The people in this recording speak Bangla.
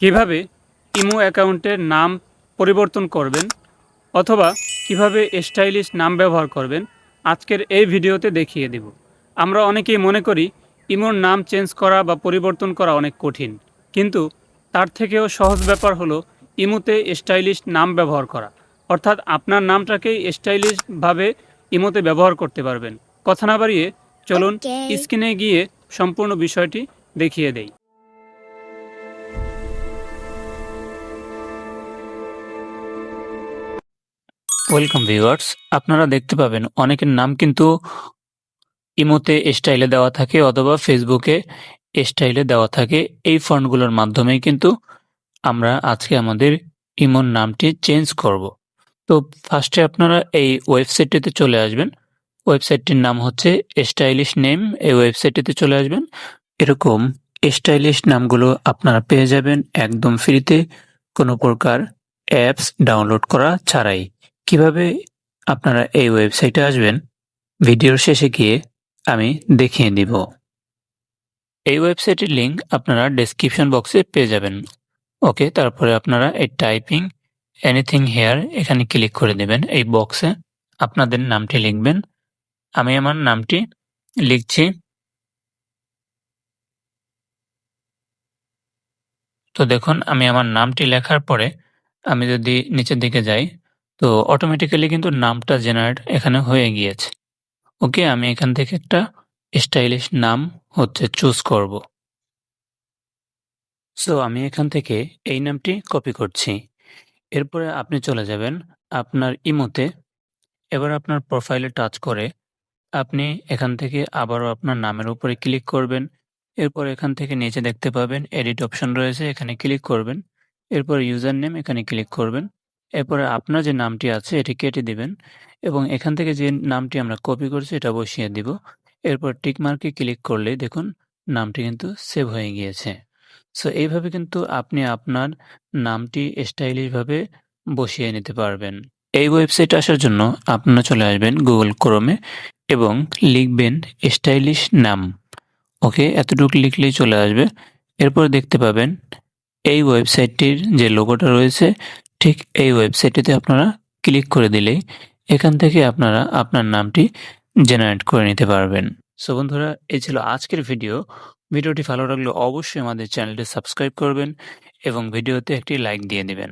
কীভাবে ইমো অ্যাকাউন্টের নাম পরিবর্তন করবেন অথবা কীভাবে স্টাইলিশ নাম ব্যবহার করবেন আজকের এই ভিডিওতে দেখিয়ে দেব। আমরা অনেকেই মনে করি ইমোর নাম চেঞ্জ করা বা পরিবর্তন করা অনেক কঠিন কিন্তু তার থেকেও সহজ ব্যাপার হলো ইমোতে স্টাইলিশ নাম ব্যবহার করা। অর্থাৎ আপনার নামটাকেই স্টাইলিশভাবে ইমোতে ব্যবহার করতে পারবেন। কথা না বাড়িয়ে চলুন স্ক্রিনে গিয়ে সম্পূর্ণ বিষয়টি দেখিয়ে দেই। ওয়েলকাম ভিউয়ার্স আপনারা দেখতে পাবেন অনেকের নাম কিন্তু ইমোতে স্টাইলে দেওয়া থাকে অথবা ফেসবুকে স্টাইলে দেওয়া থাকে। এই ফন্টগুলোর মাধ্যমেই কিন্তু আমরা আজকে আমাদের ইমোর নামটি চেঞ্জ করব। তো ফার্স্টে আপনারা এই ওয়েবসাইটটিতে চলে আসবেন। ওয়েবসাইটটির নাম হচ্ছে স্টাইলিশ নেম। এই ওয়েবসাইটটিতে চলে আসবেন। এরকম স্টাইলিশ নামগুলো আপনারা পেয়ে যাবেন একদম ফ্রিতে। কোনো প্রকার অ্যাপস ডাউনলোড করা ছাড়াই। কীভাবে আপনারা এই ওয়েবসাইটে আসবেন, ভিডিওর শেষে গিয়ে আমি দেখিয়ে দিব এই ওয়েবসাইটের লিঙ্ক আপনারা ডেসক্রিপশন বক্সে পেয়ে যাবেন। ওকে, তারপরে আপনারা এই টাইপিং এনিথিং হেয়ার এখানে ক্লিক করে দেবেন এই বক্সে আপনাদের নামটি লিখবেন। আমি আমার নামটি লিখছি। তো দেখুন, আমি আমার নামটি লেখার পরে আমি যদি নিচের দিকে যাই তো অটোমেটিক্যালি কিন্তু নামটা জেনারেট এখানে হয়ে গিয়েছে। ওকে আমি এখান থেকে একটা স্টাইলিশ নাম হচ্ছে চুজ করব। সো আমি এখান থেকে এই নামটি কপি করছি। এরপরে আপনি চলে যাবেন আপনার ইমোতে এবার আপনার প্রোফাইলে টাচ করে আপনি এখান থেকে আবারও আপনার নামের উপরে ক্লিক করবেন। এরপর এখান থেকে নিচে দেখতে পাবেন এডিট অপশন রয়েছে, এখানে ক্লিক করবেন। এরপর ইউজার নেম এখানে ক্লিক করবেন। এরপরে আপনার যে নামটি আছে, এটি কেটে দিবেন এবং এখান থেকে যে নামটি আমরা কপি করছি, এটা বসিয়ে দিব। এরপর টিকমার্কে ক্লিক করলে দেখুন, নামটি কিন্তু সেভ হয়ে গিয়েছে। সো এইভাবে কিন্তু আপনি আপনার নামটি স্টাইলিশভাবে বসিয়ে নিতে পারবেন। এই ওয়েবসাইট আসার জন্য আপনারা চলে আসবেন গুগল ক্রোমে এবং লিখবেন স্টাইলিশ নাম। ওকে এতটুকু লিখলেই চলে আসবে। এরপর দেখতে পাবেন, এই ওয়েবসাইটটির যে লোগোটা রয়েছে ঠিক এই ওয়েবসাইটটিতে আপনারা ক্লিক করে দিলেই এখান থেকে আপনারা আপনার নামটি জেনারেট করে নিতে পারবেন। সো বন্ধুরা, এই ছিল আজকের ভিডিও ভিডিওটি ভালো লাগলে অবশ্যই আমাদের চ্যানেলটি সাবস্ক্রাইব করবেন এবং ভিডিওতে একটি লাইক দিয়ে দিবেন।